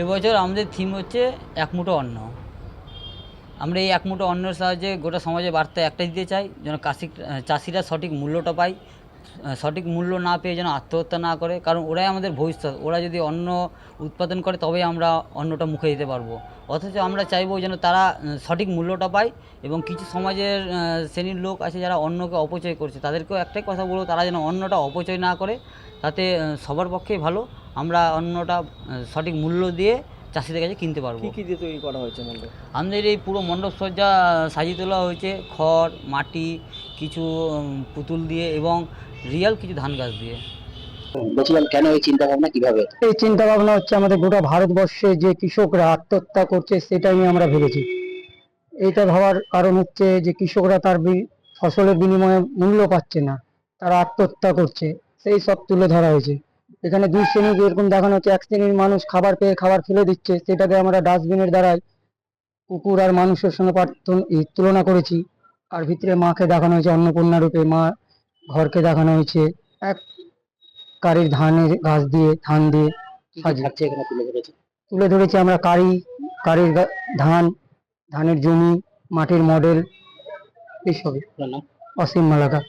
এবছর আমাদের থিম হচ্ছে এক মুঠো অন্ন। আমরা এই এক মুঠো অন্নের সাহায্যে গোটা সমাজে বার্তা একটাই দিতে চাই, যেন কাশি চাষিরা সঠিক মূল্যটা পায় সঠিক মূল্য না পেয়ে যেন আত্মহত্যা না করে, কারণ ওরাই আমাদের ভবিষ্যৎ। ওরা যদি অন্ন উৎপাদন করে, তবেই আমরা অন্নটা মুখে দিতে পারব। অথচ আমরা চাইব যেন তারা সঠিক মূল্যটা পায় এবং কিছু সমাজের শ্রেণির লোক আছে যারা অন্নকে অপচয় করছে, তাদেরকেও একটাই কথা বলব, তারা যেন অন্নটা অপচয় না করে, তাতে সবার পক্ষেই ভালো। আমরা অন্যটা সঠিক মূল্য দিয়ে চাষিদের কাছে কিনতে পারব। কি কি দিয়ে তৈরি করা হয়েছে মণ্ডপ? আমাদের এই পুরো মণ্ডপ সজ্জা সাজিয়ে তোলা হয়েছে খড় মাটি কিছু পুতুল দিয়ে এবং রিয়াল কিছু ধান গাছ দিয়ে। বলছিলাম কেন এই চিন্তা ভাবনা কীভাবে? এই চিন্তা ভাবনা হচ্ছে আমাদের গোটা ভারতবর্ষে যে কৃষকরা আত্মহত্যা করছে সেটাই নিয়ে আমরা ভেবেছি। এইটা ভাবার কারণ হচ্ছে যে কৃষকরা তার ফসলের বিনিময়ে মূল্য পাচ্ছে না তারা আত্মহত্যা করছে সেই সব তুলে ধরা হয়েছে। এখানে দুই শ্রেণি যেরকম দেখানো হচ্ছে এক শ্রেণির মানুষ খাবার পেয়ে খাবার ফেলে দিচ্ছে সেটাকে আমরা ডাস্টবিনের দ্বারাই কুকুর আর মানুষের সঙ্গে তুলনা করেছি। আর ভিতরে মাকে দেখানো হয়েছে অন্নপূর্ণা রূপে মা ঘরকে দেখানো হয়েছে। এক কারির ধানের গাছ দিয়ে ধান দিয়ে এখানে তুলে ধরেছে? তুলে ধরেছি আমরা কারি কারির ধান ধানের জমি মাটির মডেল এইসবই। অসীম মালাকা।